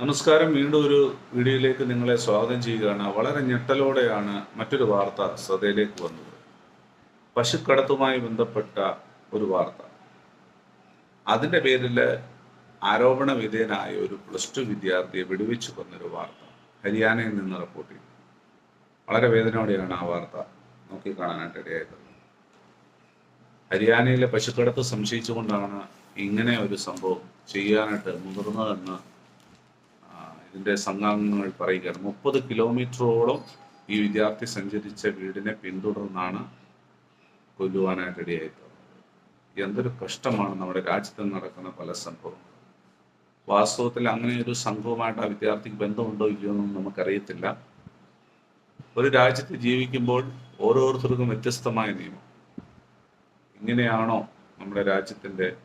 നമസ്കാരം. വീണ്ടും ഒരു വീഡിയോയിലേക്ക് നിങ്ങളെ സ്വാഗതം ചെയ്യുകയാണ്. വളരെ ഞെട്ടലോടെയാണ് മറ്റൊരു വാർത്ത ശ്രദ്ധയിലേക്ക് വന്നത്. പശുക്കടത്തുമായി ബന്ധപ്പെട്ട ഒരു വാർത്ത. അതിന്റെ പേരിൽ ആരോപണ വിധേയനായ ഒരു പ്ലസ് ടു വിദ്യാർത്ഥിയെ വെടിവെച്ചു കൊന്നൊരു വാർത്ത ഹരിയാനയിൽ നിന്ന് റിപ്പോർട്ട് ചെയ്തു. വളരെ വേദനയോടെയാണ് ആ വാർത്ത നോക്കിക്കാണാനായിട്ട് ഇടയായത്. ഹരിയാനയിലെ പശുക്കടത്ത് സംശയിച്ചുകൊണ്ടാണ് ഇങ്ങനെ ഒരു സംഭവം ചെയ്യാനായിട്ട് മുതിർന്നതെന്ന് ആ, ഇതിന്റെ സംഘാംഗങ്ങൾ പറയുകയാണ്. മുപ്പത് കിലോമീറ്ററോളം ഈ വിദ്യാർത്ഥി സഞ്ചരിച്ച വീടിനെ പിന്തുടർന്നാണ് കൊല്ലുവാനായിട്ട് ഇടയായത് എന്തൊരു കഷ്ടമാണ് നമ്മുടെ രാജ്യത്ത് നടക്കുന്ന പല സംഭവങ്ങളും. വാസ്തവത്തിൽ അങ്ങനെ ഒരു സംഭവമായിട്ട് ആ വിദ്യാർത്ഥിക്ക് ബന്ധമുണ്ടോ ഇല്ലയോ എന്നൊന്നും നമുക്കറിയത്തില്ല. ഒരു രാജ്യത്ത് ജീവിക്കുമ്പോൾ ഓരോരുത്തർക്കും വ്യത്യസ്തമായ നിയമം. ഇങ്ങനെയാണോ നമ്മുടെ രാജ്യത്തിന്റെ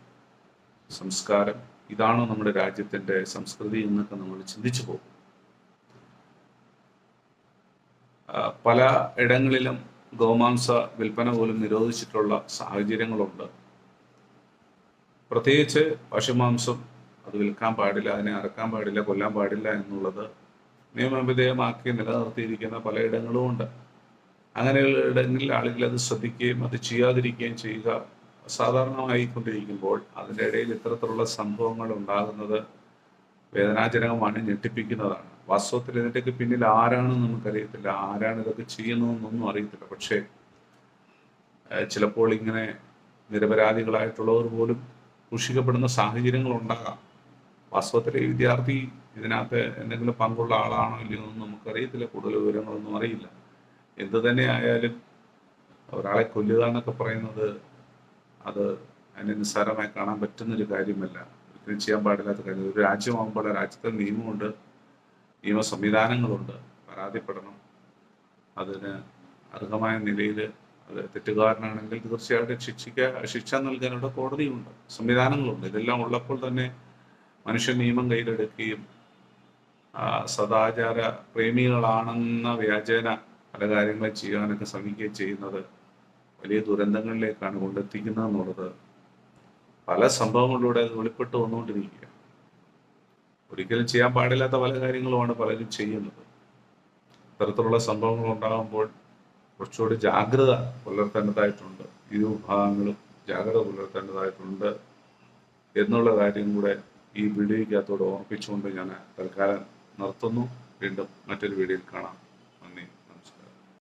സംസ്കാരം? ഇതാണോ നമ്മുടെ രാജ്യത്തിന്റെ സംസ്കൃതി എന്നൊക്കെ നമ്മൾ ചിന്തിച്ചു പോകും. പല ഇടങ്ങളിലും ഗോമാംസ വിൽപ്പന പോലും നിരോധിച്ചിട്ടുള്ള സാഹചര്യങ്ങളുണ്ട്. പ്രത്യേകിച്ച് പശുമാംസം അത് വിൽക്കാൻ പാടില്ല അതിനെ അറക്കാൻ പാടില്ല കൊല്ലാൻ പാടില്ല എന്നുള്ളത് നിയമവിധേയമാക്കി നിലനിർത്തിയിരിക്കുന്ന പലയിടങ്ങളുമുണ്ട് അങ്ങനെയുള്ള ഇടങ്ങളിൽ ആളുകൾ അത് ശ്രദ്ധിക്കുകയും അത് ചെയ്യാതിരിക്കുകയും ചെയ്യുക സാധാരണമായിക്കൊണ്ടിരിക്കുമ്പോൾ അതിന്റെ ഇടയിൽ ഇത്തരത്തിലുള്ള സംഭവങ്ങൾ ഉണ്ടാകുന്നത് വേദനാജനകമാണ് ഞെട്ടിപ്പിക്കുന്നതാണ്. വാസ്തവത്തിൽ ഇതിന്റെയൊക്കെ പിന്നിൽ ആരാണെന്ന് നമുക്കറിയത്തില്ല. ആരാണ് ഇതൊക്കെ ചെയ്യുന്നതെന്നൊന്നും അറിയത്തില്ല. പക്ഷേ ചിലപ്പോൾ ഇങ്ങനെ നിരപരാധികളായിട്ടുള്ളവർ പോലും സൂക്ഷിക്കപ്പെടുന്ന സാഹചര്യങ്ങൾ ഉണ്ടാകാം വാസ്തവത്തിൽ ഈ വിദ്യാർത്ഥി ഇതിനകത്ത് എന്തെങ്കിലും പങ്കുള്ള ആളാണോ ഇല്ലയോ എന്ന് നമുക്കറിയത്തില്ല. കൂടുതൽ വിവരങ്ങളൊന്നും അറിയില്ല. എന്ത് തന്നെ ആയാലും ഒരാളെ കൊല്ലുക എന്നൊക്കെ പറയുന്നത് അത് അതിനെ നിസ്സാരമായി കാണാൻ പറ്റുന്നൊരു കാര്യമല്ല. ഒരിക്കലും ചെയ്യാൻ പാടില്ലാത്ത കാര്യം ഒരു രാജ്യമാകുമ്പോൾ രാജ്യത്തെ നിയമമുണ്ട് നിയമ സംവിധാനങ്ങളുണ്ട്. പരാതിപ്പെടണം. അതിന് അർഹമായ നിലയിൽ അത് തെറ്റുകാരനാണെങ്കിൽ തീർച്ചയായിട്ടും ശിക്ഷിക്ക ശിക്ഷ നൽകാനുള്ള കോടതിയുണ്ട് സംവിധാനങ്ങളുണ്ട്. ഇതെല്ലാം ഉള്ളപ്പോൾ തന്നെ മനുഷ്യ നിയമം കയ്യിലെടുക്കുകയും സദാചാര പ്രേമികളാണെന്ന വ്യാജേന പല കാര്യങ്ങൾ ചെയ്യാനൊക്കെ ശ്രമിക്കുകയും ചെയ്യുന്നത് വലിയ ദുരന്തങ്ങളിലേക്കാണ് കൊണ്ടെത്തിക്കുന്നത് എന്നുള്ളത് പല സംഭവങ്ങളിലൂടെ അത് വെളിപ്പെട്ട് വന്നുകൊണ്ടിരിക്കുക ഒരിക്കലും ചെയ്യാൻ പാടില്ലാത്ത പല കാര്യങ്ങളുമാണ് പലരും ചെയ്യുന്നത്. ഇത്തരത്തിലുള്ള സംഭവങ്ങൾ ഉണ്ടാകുമ്പോൾ കുറച്ചുകൂടി ജാഗ്രത പുലർത്തേണ്ടതായിട്ടുണ്ട്. ഇരു വിഭാഗങ്ങളും ജാഗ്രത പുലർത്തേണ്ടതായിട്ടുണ്ട് എന്നുള്ള കാര്യം കൂടെ ഈ വീഡിയോയ്ക്കകത്തോട് ഓർപ്പിച്ചുകൊണ്ട് ഞാൻ തൽക്കാലം നിർത്തുന്നു. വീണ്ടും മറ്റൊരു വീഡിയോയിൽ കാണാം.